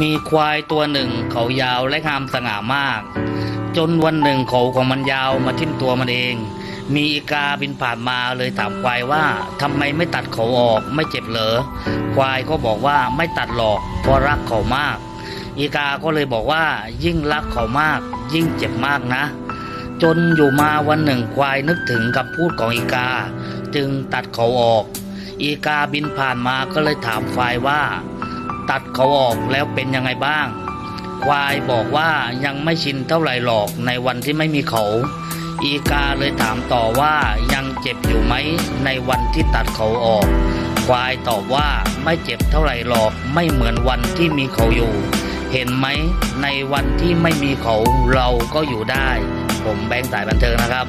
มีควายตัวหนึ่งเขายาวและงามสง่ามาก จนวันหนึ่งเขาของมันยาวมาทิ่มตัวมันเอง มีอีกาบินผ่านมาเลยถามควายว่าทำไมไม่ตัดเขาออกไม่เจ็บเหรอควายก็บอกว่าไม่ตัดหรอกเพราะรักเขามาก อีกาก็เลยบอกว่ายิ่งรักเขามาก ยิ่งเจ็บมากนะ จนอยู่มาวันหนึ่งควายนึกถึงคำพูดของอีกา จึงตัดเขาออก อีกาบินผ่านมาก็เลยถามควายว่า ตัดเขาออกแล้วเป็นยังไงบ้าง ควายบอกว่ายังไม่ชินเท่าไหร่หรอกในวันที่ไม่มีเขา อีกาเลยถามต่อว่ายังเจ็บอยู่ไหมในวันที่ตัดเขาออก ควายตอบว่าไม่เจ็บเท่าไหร่หรอกไม่เหมือนวันที่มีเขาอยู่ เห็นไหมในวันที่ไม่มีเขาเราก็อยู่ได้ ผมแบงค์สายบันเทิงนะครับ